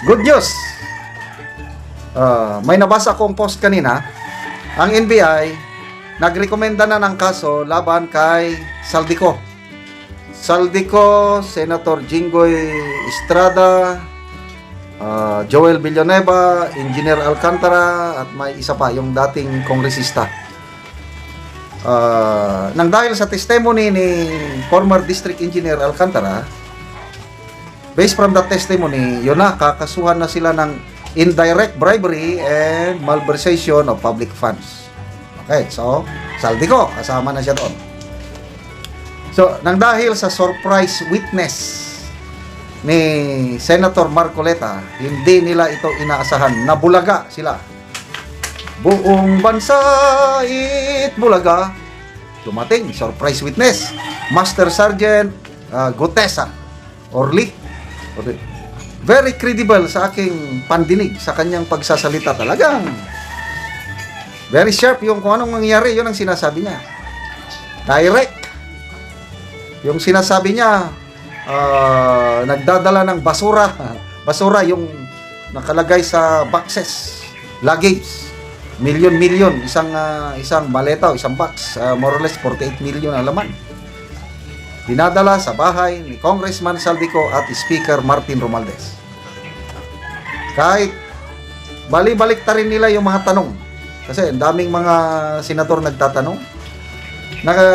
Good news. Ah, may nabasa kong post kanina. Ang NBI nagrekomenda na ng kaso laban kay Saldico. Saldico, Senator Jinggoy Estrada, ah, Joel Villanueva, Engineer Alcantara at may isa pa yung dating kongresista. Ah, nang dahil sa testimony ni former District Engineer Alcantara, based from that testimony, yun na, kakasuhan na sila ng indirect bribery and malversation of public funds. Okay, so, Saldico, kasama na siya doon. So, nang dahil sa surprise witness ni Senator Marcoleta, hindi nila ito inaasahan. Nabulaga sila. Buong bansa it bulaga. Dumating, surprise witness. Master Sergeant uh, Gutesa Orly. Very credible sa aking pandinig sa kanyang pagsasalita talagang. Very sharp yung kung anong nangyari, yun ang sinasabi niya. Direct. Yung sinasabi niya, ah, nagdadala ng basura. Basura yung nakalagay sa boxes, luggage. Milyon-milyon, isang ah, isang maleta o isang box, ah, more or less 48 million ang laman. Dinadala sa bahay ni Congressman Saldico at Speaker Martin Romualdez. Kahit bali-balik ta rin nila yung mga tanong. Kasi ang daming mga senador nagtatanong. Naka,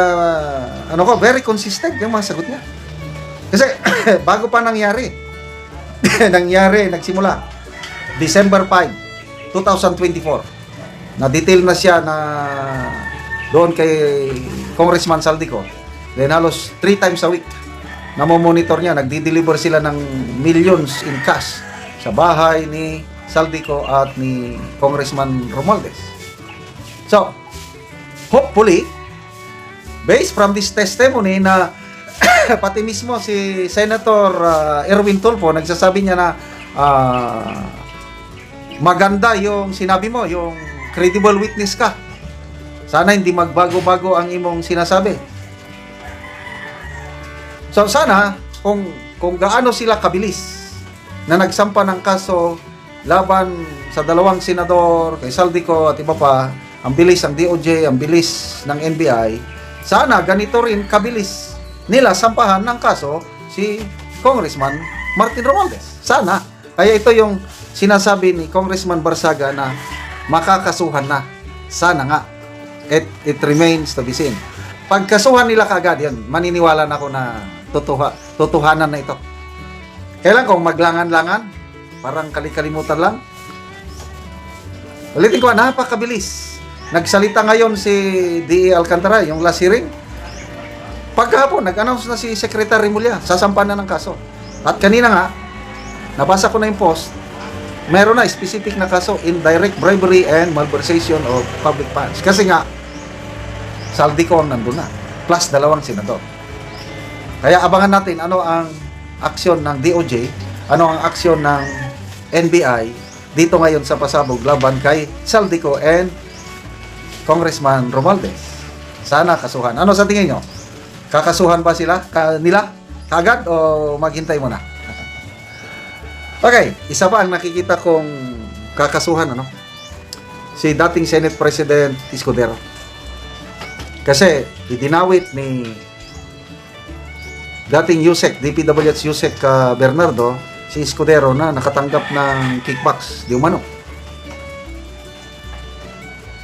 ano ko, very consistent yung mga sagot niya. Kasi bago pa nangyari, nangyari, nagsimula, December 5, 2024, na-detail na siya na doon kay Congressman Saldico. Then halos three times a week, namomonitor niya, nagdi-deliver sila ng millions in cash sa bahay ni Saldico at ni Congressman Romualdez. So, hopefully, based from this testimony na pati mismo si Senator uh, Erwin Tulfo nagsasabi niya na ah, maganda yung sinabi mo, yung credible witness ka. Sana hindi magbago-bago ang imong sinasabi. So sana kung kung gaano sila kabilis na nagsampa ng kaso laban sa dalawang senador, kay Saldico at iba pa, ang bilis ng DOJ, ang bilis ng NBI, sana ganito rin kabilis nila sampahan ng kaso si Congressman Martin Romualdez. Sana. Kaya ito yung sinasabi ni Congressman Barsaga na makakasuhan na. Sana nga. It, it remains to be seen. Pagkasuhan nila kagad yan, maniniwala na ako na tutuha, tutuhanan na ito. Kailan kung maglangan-langan, parang kalikalimutan lang. Ulitin ko, napakabilis. Nagsalita ngayon si D.E. Alcantara, yung last hearing. Pagkahapon, nag-announce na si Secretary Mulya, sasampan na ng kaso. At kanina nga, nabasa ko na yung post, meron na specific na kaso, indirect bribery and malversation of public funds. Kasi nga, Saldico ang nandun na, plus dalawang senador. Kaya abangan natin ano ang aksyon ng DOJ, ano ang aksyon ng NBI dito ngayon sa pasabog laban kay Saldico and Congressman Romualdez. Sana kasuhan. Ano sa tingin nyo? Kakasuhan ba sila? Ka, nila? Kagad o maghintay muna? okay, isa pa ang nakikita kong kakasuhan, ano? Si dating Senate President Escudero. Kasi idinawit ni dating Yusek, DPWH Yusek uh, Bernardo, si Escudero na nakatanggap ng kickbacks di umano.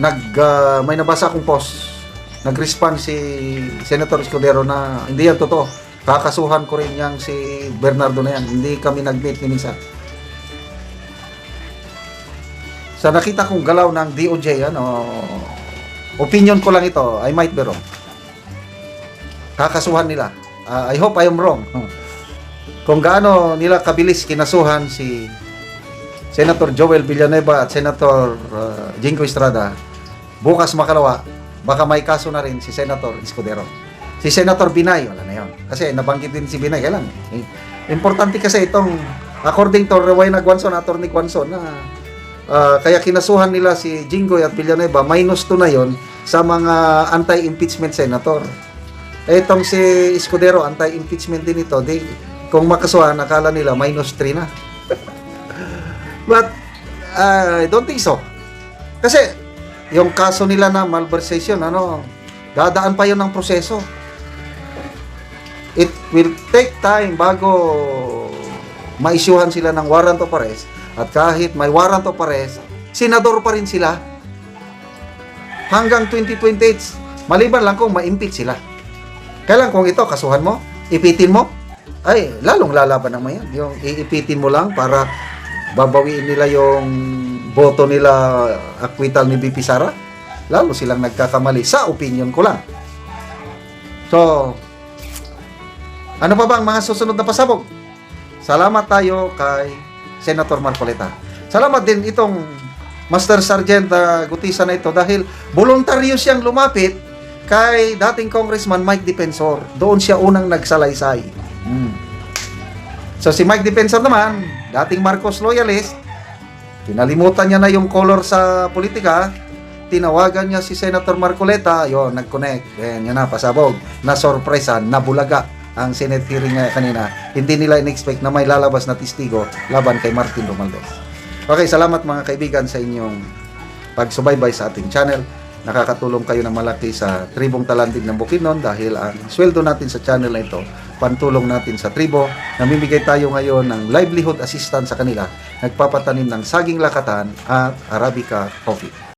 Nag, uh, may nabasa akong post, nag-respond si Senator Escudero na hindi yan totoo. Kakasuhan ko rin yang si Bernardo na yan. Hindi kami nag-meet ni minsan. Sa nakita kong galaw ng DOJ, ano, opinion ko lang ito, I might be wrong. Kakasuhan nila. Ah, I hope I am wrong. Kung gaano nila kabilis kinasuhan si Senator Joel Villanueva at Senator uh, Jingo Estrada, bukas makalawa, baka may kaso na rin si Senator Escudero. Si Senator Binay, wala na yun. Kasi nabanggit din si Binay, kailan? Eh, Importante kasi itong, according to Rowena Guanzon, Attorney Guanzon, na ah, kaya kinasuhan nila si Jinggoy at Villanueva, minus 2 na yon sa mga anti-impeachment senator. Eh, itong si Escudero, anti-impeachment din ito, di, kung makasuhan, akala nila minus 3 na. But, uh, I don't think so. Kasi, yung kaso nila na malversation, ano, dadaan pa yun ng proseso. It will take time bago maisyuhan sila ng warrant of arrest. At kahit may warrant of arrest, senador pa rin sila. Hanggang 2028, maliban lang kung ma-impeach sila. Kailan kung ito, kasuhan mo, ipitin mo, ay, lalong lalaban naman yan. Yung iipitin mo lang para babawiin nila yung boto nila acquittal ni BP Sara, lalo silang nagkakamali. Sa opinion ko lang. So, ano pa ba ang mga susunod na pasabog? Salamat tayo kay Senator Marcoleta. Salamat din itong Master Sergeant uh, Gutisa na ito dahil voluntaryo siyang lumapit kay dating Congressman Mike Defensor. Doon siya unang nagsalaysay. Hmm. So si Mike Defensor naman, dating Marcos loyalist, kinalimutan niya na yung color sa politika, tinawagan niya si Senator Marcoleta, yon nag-connect, then yan na, pasabog, na sorpresa, nabulaga ang Senate hearing nga kanina. Hindi nila in-expect na may lalabas na testigo laban kay Martin Romualdez. Okay, salamat mga kaibigan sa inyong pagsubaybay sa ating channel. Nakakatulong kayo ng malaki sa tribong talandig ng Bukidnon dahil ang sweldo natin sa channel na ito, pantulong natin sa tribo. Namimigay tayo ngayon ng livelihood assistance sa kanila. Nagpapatanim ng saging lakatan at Arabica coffee.